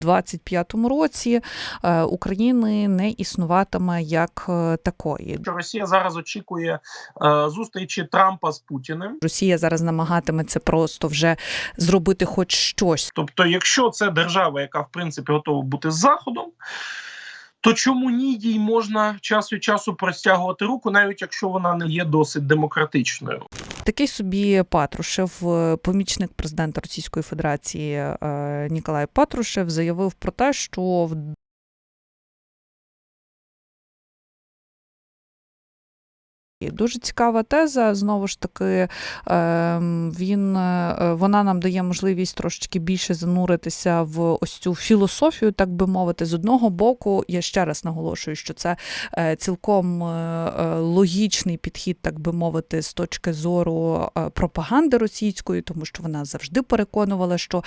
25-му році е, України не існуватиме як е, такої. Росія зараз очікує е, зустрічі Трампа з Путіним. Росія зараз намагатиметься просто вже зробити хоч щось. Тобто, якщо це держава, яка в принципі готова бути з заходом, то чому ні їй можна час від часу простягувати руку, навіть якщо вона не є досить демократичною? Такий собі Патрушев, е, помічник президента Російської Федерації е, Ніколай Патрушев, заявив про те, що в Дуже цікава теза. Знову ж таки, ем, він, е, вона нам дає можливість трошечки більше зануритися в ось цю філософію, так би мовити. З одного боку, я ще раз наголошую, що це е, цілком е, логічний підхід, так би мовити, з точки зору пропаганди російської, тому що вона завжди переконувала, що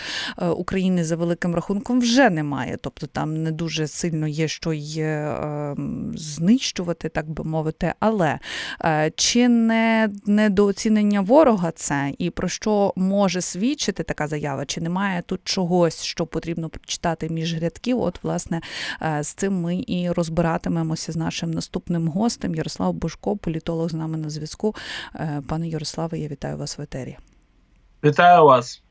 України за великим рахунком вже немає. Тобто там не дуже сильно є що й е, знищувати, так би мовити. Але Чи не недооцінення ворога це і про що може свідчити така заява? Чи немає тут чогось, що потрібно прочитати між рядків? От, власне, е, з цим ми і розбиратимемося з нашим наступним гостем. Ярослав Бушко, політолог з нами на зв'язку. Е, Пане Ярославе, я вітаю вас в етері. Вітаю вас.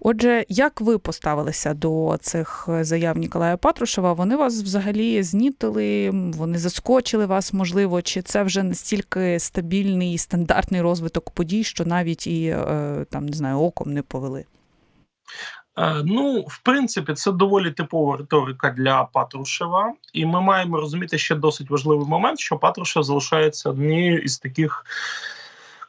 Отже, як ви поставилися до цих заяв Ніколая Патрушева? Вони вас взагалі знітили, вони заскочили вас, можливо, чи це вже настільки стабільний і стандартний розвиток подій, що навіть і е, там не знаю, оком не повели? Е, Ну, в принципі, це доволі типова риторика для Патрушева, і ми маємо розуміти ще досить важливий момент, що Патрушев залишається однією із таких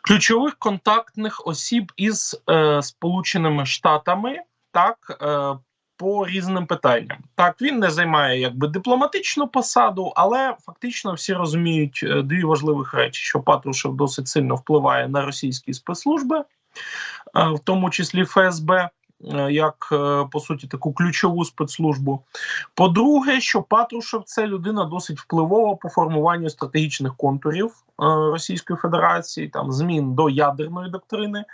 ключових контактних осіб із е, Сполученими Штатами, так. Е, по різним питанням так він не займає якби дипломатичну посаду, але фактично всі розуміють е, дві важливих речі: що Патрушев досить сильно впливає на російські спецслужби, е, в тому числі ФСБ, як е, по суті таку ключову спецслужбу. По-друге, що Патрушев це людина досить впливова по формуванню стратегічних контурів е, Російської Федерації, там змін до ядерної доктрини.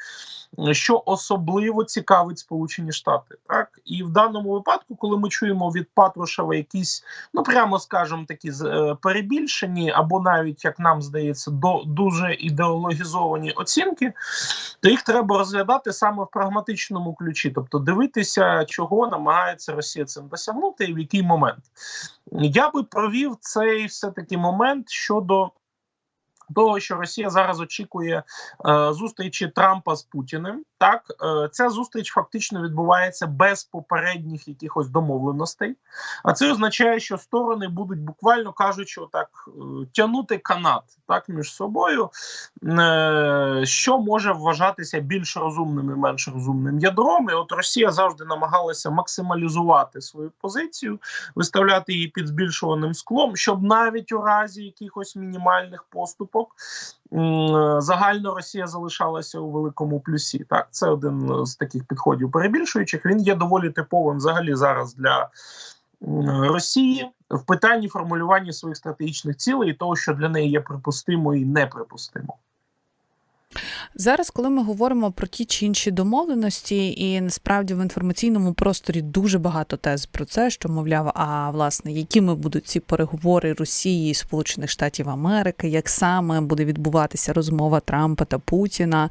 Що особливо цікавить Сполучені Штати, так і в даному випадку, коли ми чуємо від Патрушева якісь, ну прямо скажемо, такі е, перебільшені, або навіть як нам здається, до дуже ідеологізовані оцінки, то їх треба розглядати саме в прагматичному ключі, тобто дивитися, чого намагається Росія цим досягнути, і в який момент. Я би провів цей все таки момент щодо. Того, що Росія зараз очікує е, зустрічі Трампа з Путіним, так е, ця зустріч фактично відбувається без попередніх якихось домовленостей. А це означає, що сторони будуть буквально кажучи, так е, тягнути канат так між собою, е, що може вважатися більш розумним і менш розумним ядром. І от Росія завжди намагалася максималізувати свою позицію, виставляти її під збільшуваним склом, щоб навіть у разі якихось мінімальних поступок загально Росія залишалася у великому плюсі. Так, це один з таких підходів перебільшуючих. Він є доволі типовим взагалі зараз для. Росії в питанні формулювання своїх стратегічних цілей і того, що для неї є припустимо і неприпустимо. Зараз, коли ми говоримо про ті чи інші домовленості, і насправді в інформаційному просторі дуже багато тез про це, що мовляв, а власне, якими будуть ці переговори Росії і Сполучених Штатів Америки, як саме буде відбуватися розмова Трампа та Путіна,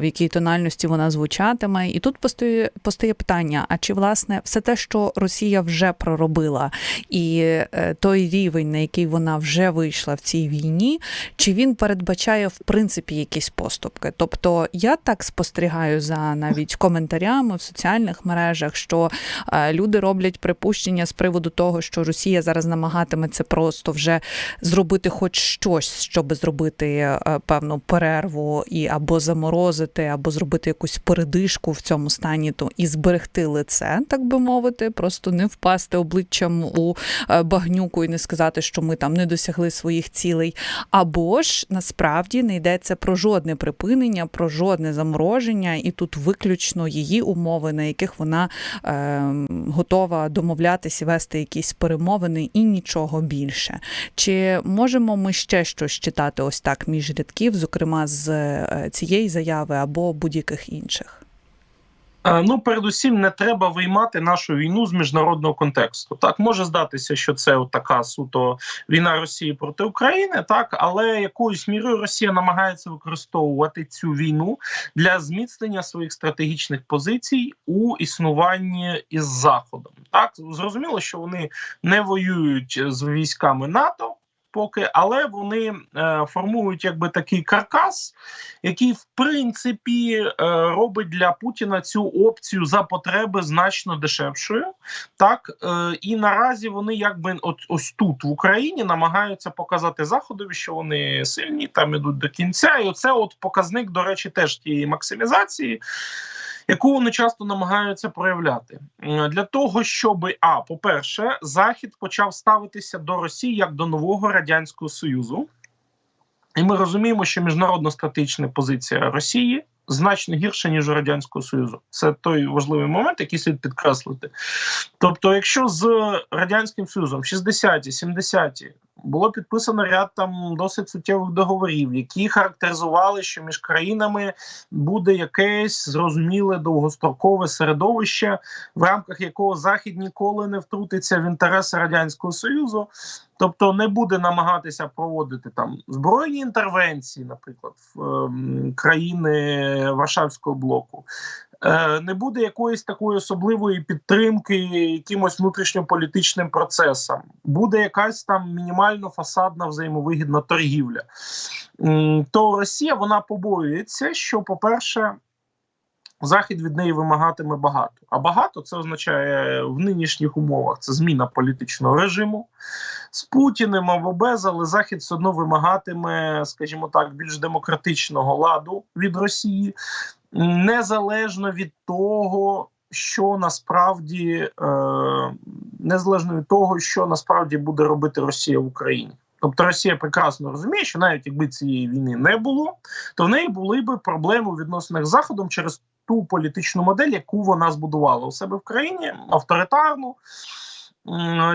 в якій тональності вона звучатиме, і тут постає постає питання: а чи власне все те, що Росія вже проробила, і е, той рівень, на який вона вже вийшла в цій війні, чи він передбачає в принципі якісь поступки? Тобто я так спостерігаю за навіть коментарями в соціальних мережах, що е, люди роблять припущення з приводу того, що Росія зараз намагатиметься просто вже зробити хоч щось, щоб зробити е, певну перерву і або заморозити, або зробити якусь передишку в цьому стані, то і зберегти лице, так би мовити, просто не впасти обличчям у е, багнюку і не сказати, що ми там не досягли своїх цілей. Або ж насправді не йдеться про жодне припинення, про жодне замороження, і тут виключно її умови, на яких вона е, готова домовлятися, вести якісь перемовини і нічого більше. Чи можемо ми ще щось читати ось так між рядків, зокрема з е, цієї заяви або будь-яких інших? Е, Ну, передусім, не треба виймати нашу війну з міжнародного контексту. Так може здатися, що це така суто війна Росії проти України, так але якоюсь мірою Росія намагається використовувати цю війну для зміцнення своїх стратегічних позицій у існуванні із Заходом. Так зрозуміло, що вони не воюють з військами НАТО. Поки, але вони е, формують якби такий каркас, який в принципі е, робить для Путіна цю опцію за потреби значно дешевшою. Так е, і наразі вони якби от ось тут в Україні намагаються показати заходові, що вони сильні, там ідуть до кінця. І оце от показник, до речі, теж тієї максимізації. Яку вони часто намагаються проявляти. Для того, щоб а по-перше, захід почав ставитися до Росії як до нового радянського союзу, і ми розуміємо, що міжнародно статична позиція Росії значно гірша ніж у радянського союзу. Це той важливий момент, який слід підкреслити. Тобто, якщо з радянським союзом 60-ті, 70-ті було підписано ряд там досить суттєвих договорів, які характеризували, що між країнами буде якесь зрозуміле довгострокове середовище, в рамках якого захід ніколи не втрутиться в інтереси радянського союзу, тобто не буде намагатися проводити там збройні інтервенції, наприклад, в ем, країни Варшавського блоку. Е, Не буде якоїсь такої особливої підтримки якимось внутрішньополітичним процесам. Буде якась там мінімально фасадна взаємовигідна торгівля. М, То Росія вона побоюється, що, по-перше, Захід від неї вимагатиме багато. А багато це означає в нинішніх умовах це зміна політичного режиму з Путіним або без, але Захід все одно вимагатиме, скажімо так, більш демократичного ладу від Росії, незалежно від того, що насправді е, незалежно від того, що насправді буде робити Росія в Україні. Тобто Росія прекрасно розуміє, що навіть якби цієї війни не було, то в неї були б проблеми у відносинах з Заходом через ту політичну модель, яку вона збудувала у себе в країні, авторитарну,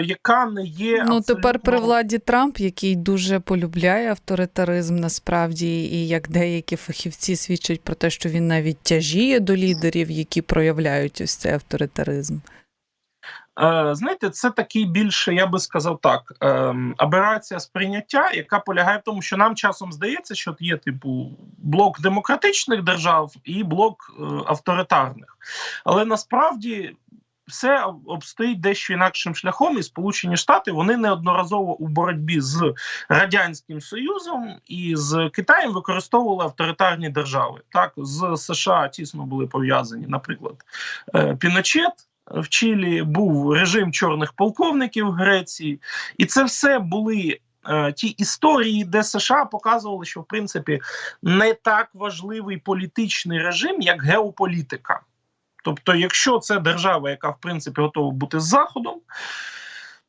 яка не є Ну тепер при владі Трамп, який дуже полюбляє авторитаризм, насправді, і як деякі фахівці свідчать про те, що він навіть тяжіє до лідерів, які проявляють ось цей авторитаризм. Е, знаєте, це такий більше, я би сказав так, ем, аберація сприйняття, яка полягає в тому, що нам часом здається, що є типу блок демократичних держав і блок е, авторитарних. Але насправді все обстоїть дещо інакшим шляхом, і Сполучені Штати вони неодноразово у боротьбі з радянським союзом і з Китаєм використовували авторитарні держави. Так з США тісно були пов'язані, наприклад, е, Піночет в Чилі був режим чорних полковників в Греції, і це все були. е, Ті історії, де США показували, що в принципі не так важливий політичний режим, як геополітика. Тобто, якщо це держава, яка в принципі готова бути з заходом,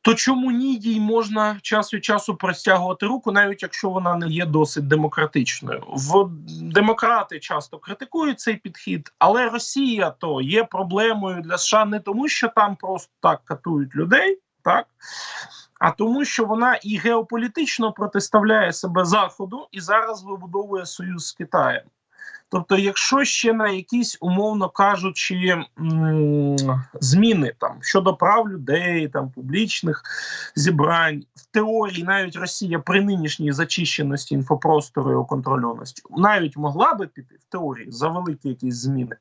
то чому ні їй можна час від часу простягувати руку, навіть якщо вона не є досить демократичною. В демократи часто критикують цей підхід, але Росія то є проблемою для США не тому, що там просто так катують людей, так. А тому, що вона і геополітично протиставляє себе Заходу і зараз вибудовує союз з Китаєм. Тобто, якщо ще на якісь, умовно кажучи, зміни там щодо прав людей, там публічних зібрань, в теорії навіть Росія при нинішній зачищеності інфопростору і оконтрольованості навіть могла би піти в теорії за великі якісь зміни,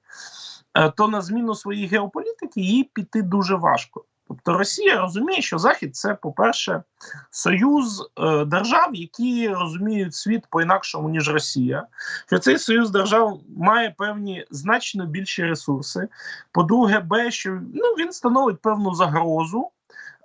е, то на зміну своєї геополітики їй піти дуже важко. Тобто Росія розуміє, що Захід це, по-перше, союз е, держав, які розуміють світ по-інакшому, ніж Росія. Що цей союз держав має певні значно більші ресурси. По-друге, Б, що ну, він становить певну загрозу.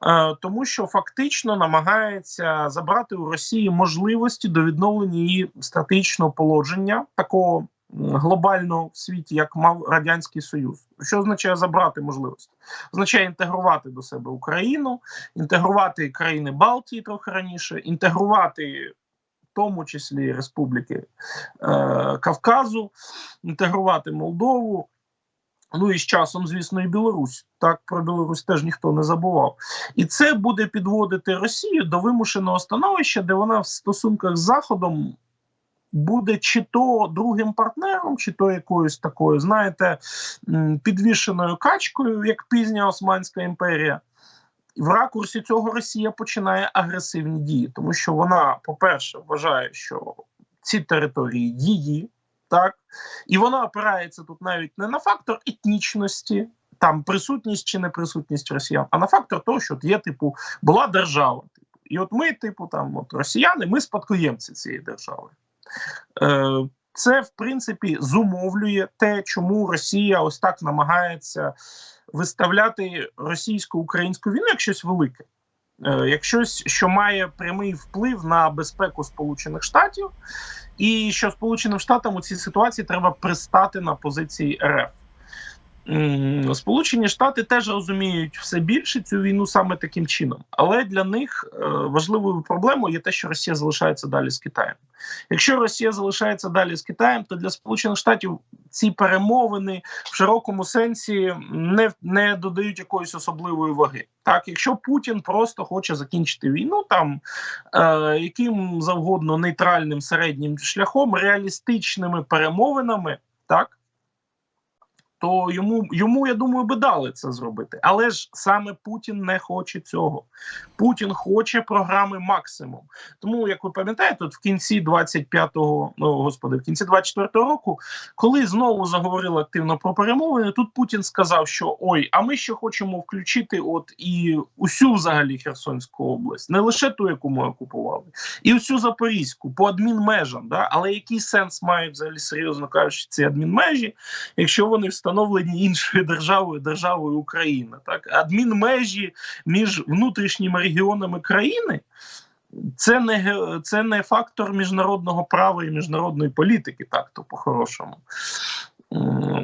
е, Тому що фактично намагається забрати у Росії можливості до відновлення її стратегічного положення такого м, глобального в світі, як мав радянський союз. Що означає забрати можливості? Означає інтегрувати до себе Україну, інтегрувати країни Балтії трохи раніше, інтегрувати. В тому числі Республіки е, Кавказу, інтегрувати Молдову. Ну і з часом, звісно, і Білорусь. Так про Білорусь теж ніхто не забував. І це буде підводити Росію до вимушеного становища, де вона в стосунках з Заходом буде чи то другим партнером, чи то якоюсь такою, знаєте, підвішеною качкою, як пізня Османська імперія. В ракурсі цього Росія починає агресивні дії, тому що вона, по-перше, вважає, що ці території її, так, і вона опирається тут навіть не на фактор етнічності, там присутність чи неприсутність росіян, а на фактор того, що є, типу, була держава. Типу, і от ми, типу, там, от росіяни, ми спадкоємці цієї держави. Е, це, в принципі, зумовлює те, чому Росія ось так намагається виставляти російсько-українську війну як щось велике, е, як щось, що має прямий вплив на безпеку Сполучених Штатів, і що Сполученим Штатам у цій ситуації треба пристати на позиції РФ. Сполучені Штати теж розуміють все більше цю війну саме таким чином, але для них е, важливою проблемою є те, що Росія залишається далі з Китаєм. Якщо Росія залишається далі з Китаєм, то для Сполучених Штатів ці перемовини в широкому сенсі не, не додають якоїсь особливої ваги. Так, якщо Путін просто хоче закінчити війну, там е, яким завгодно нейтральним середнім шляхом, реалістичними перемовинами, так то йому, йому, я думаю, би дали це зробити. Але ж саме Путін не хоче цього. Путін хоче програми максимум. Тому, як ви пам'ятаєте, в кінці 25-го, ну господи, в кінці 24-го року, коли знову заговорили активно про перемовини, тут Путін сказав, що ой, а ми ще хочемо включити от і усю взагалі Херсонську область, не лише ту, яку ми окупували, і усю Запорізьку по адмінмежам. Да? Але який сенс мають взагалі серйозно кажучи, ці адмінмежі, якщо вони встановлені іншою державою, державою Україна, так адмінмежі між внутрішніми регіонами країни. Це не це не фактор міжнародного права і міжнародної політики, так то по-хорошому.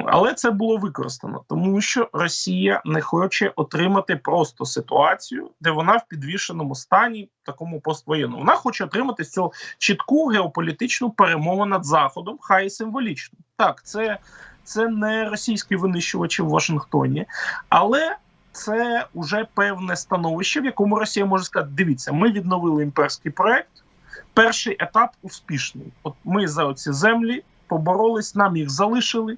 Але це було використано, тому що Росія не хоче отримати просто ситуацію, де вона в підвішеному стані, такому поствоєнному. Вона хоче отримати цього чітку геополітичну перемогу над Заходом, хай і символічно. Так, це, це не російські винищувачі в Вашингтоні, але це вже певне становище, в якому Росія може сказати: дивіться, ми відновили імперський проект. Перший етап успішний. От ми за оці землі поборолись, нам їх залишили.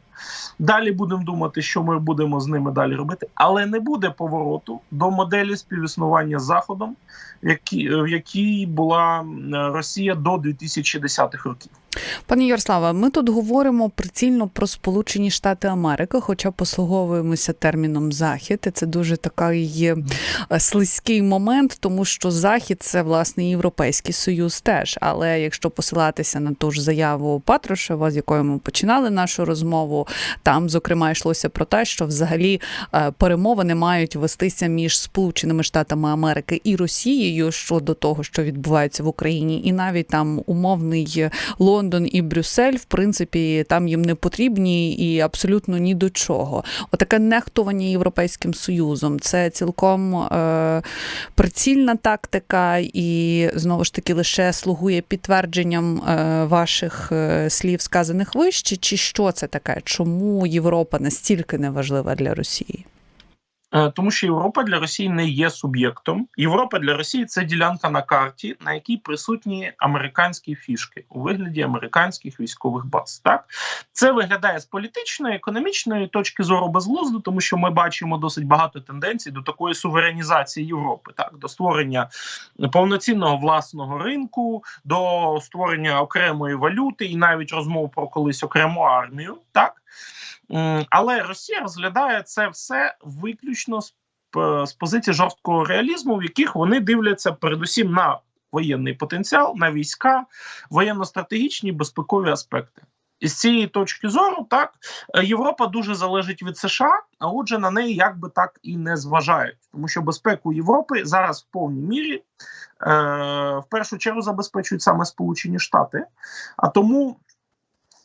Далі будемо думати, що ми будемо з ними далі робити, але не буде повороту до моделі співіснування з Заходом, які, в якій була Росія до 2010-х років. Пане Ярославе, ми тут говоримо прицільно про Сполучені Штати Америки, хоча послуговуємося терміном Захід. І це дуже такий е, слизький момент, тому що Захід це власне Європейський Союз теж. Але якщо посилатися на ту ж заяву Патрушева, з якою ми починали нашу розмову, там зокрема йшлося про те, що взагалі е, перемовини мають вестися між Сполученими Штатами Америки і Росією щодо того, що відбувається в Україні, і навіть там умовний Лондон і Брюссель, в принципі, там їм не потрібні і абсолютно ні до чого. Отаке нехтування Європейським Союзом це цілком е, прицільна тактика, і знову ж таки лише слугує підтвердженням е, ваших е, слів, сказаних вище, чи що це таке? Чому Європа настільки неважлива для Росії? Е, Тому що Європа для Росії не є суб'єктом. Європа для Росії це ділянка на карті, на якій присутні американські фішки у вигляді американських військових баз. Так це виглядає з політичної, економічної точки зору безглуздо, тому що ми бачимо досить багато тенденцій до такої суверенізації Європи, так до створення повноцінного власного ринку, до створення окремої валюти і навіть розмов про колись окрему армію. Так. Але Росія розглядає це все виключно з, з позиції жорсткого реалізму, в яких вони дивляться передусім на воєнний потенціал, на війська, воєнно-стратегічні безпекові аспекти. І з цієї точки зору, так е, Європа дуже залежить від США, а отже, на неї якби так і не зважають, тому що безпеку Європи зараз в повній мірі е, в першу чергу забезпечують саме Сполучені Штати. А тому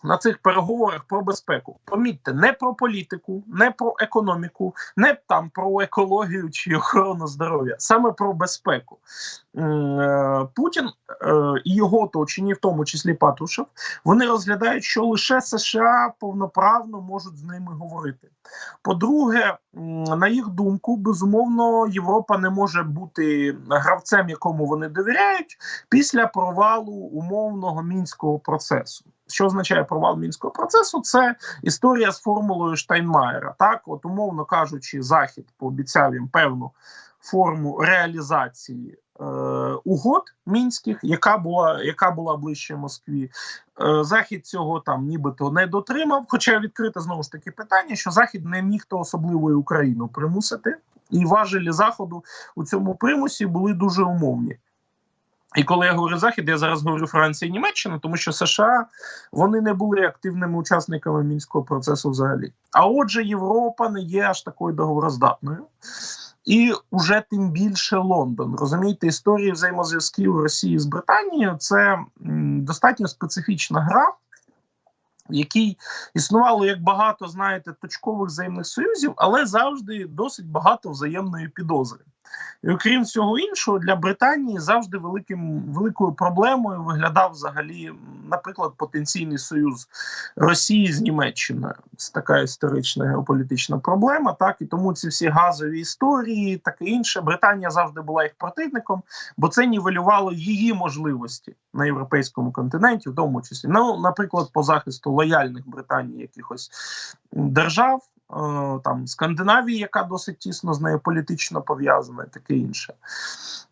на цих переговорах про безпеку. Помітьте, не про політику, не про економіку, не там про екологію чи охорону здоров'я, саме про безпеку. Е, Путін е, і його оточені, в тому числі Патрушев, вони розглядають, що лише США повноправно можуть з ними говорити. По-друге, на їх думку, безумовно, Європа не може бути гравцем, якому вони довіряють, після провалу умовного мінського процесу. Що означає провал мінського процесу? Це історія з формулою Штайнмаєра. Так, от умовно кажучи, Захід пообіцяв їм певну форму реалізації е, угод мінських, яка була яка була ближче Москві. Е, Захід цього там нібито не дотримав. Хоча відкрите знову ж таки питання, що Захід не міг то особливо і Україну примусити, і важелі заходу у цьому примусі були дуже умовні. І коли я говорю Захід, я зараз говорю Франція і Німеччина, тому що США вони не були активними учасниками мінського процесу взагалі. А отже, Європа не є аж такою договороздатною. І вже тим більше Лондон. Розумієте, історії взаємозв'язків Росії з Британією це достатньо специфічна гра, в якій існувало як багато, знаєте, точкових взаємних союзів, але завжди досить багато взаємної підозри. І окрім всього іншого, для Британії завжди великим великою проблемою виглядав взагалі, наприклад, потенційний союз Росії з Німеччиною. Це така історична геополітична проблема. Так і тому ці всі газові історії, таке інше. Британія завжди була їх противником, бо це нівелювало її можливості на європейському континенті, в тому числі. Ну, наприклад, по захисту лояльних Британії якихось держав. е, Там Скандинавії, яка досить тісно з нею політично пов'язана, і таке інше.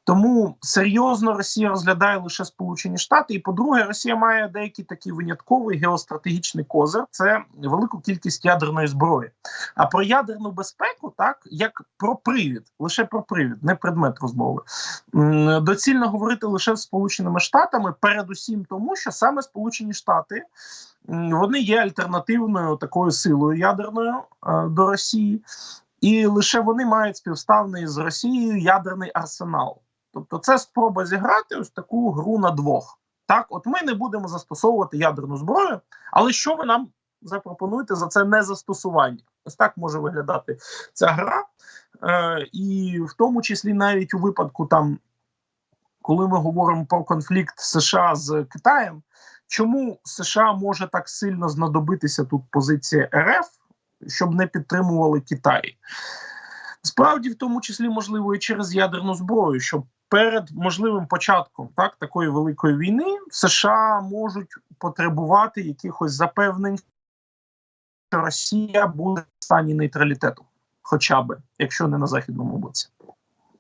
Тому серйозно Росія розглядає лише Сполучені Штати. І по-друге, Росія має деякий такий винятковий геостратегічний козир це велику кількість ядерної зброї. А про ядерну безпеку, так як про привід, лише про привід, не предмет розмови. Доцільно говорити лише з Сполученими Штатами, передусім тому, що саме Сполучені Штати вони є альтернативною такою силою ядерною е, до Росії. І лише вони мають співставний з Росією ядерний арсенал. Тобто, це спроба зіграти ось таку гру на двох. Так, от ми не будемо застосовувати ядерну зброю, але що ви нам запропонуєте за це незастосування? Ось так може виглядати ця гра. Е, і в тому числі навіть у випадку, там, коли ми говоримо про конфлікт США з Китаєм, чому США може так сильно знадобитися тут позиція РФ, щоб не підтримували Китай? Справді, в тому числі, можливо, і через ядерну зброю, щоб перед можливим початком так такої великої війни США можуть потребувати якихось запевнень, що Росія буде в стані нейтралітету, хоча би якщо не на західному боці.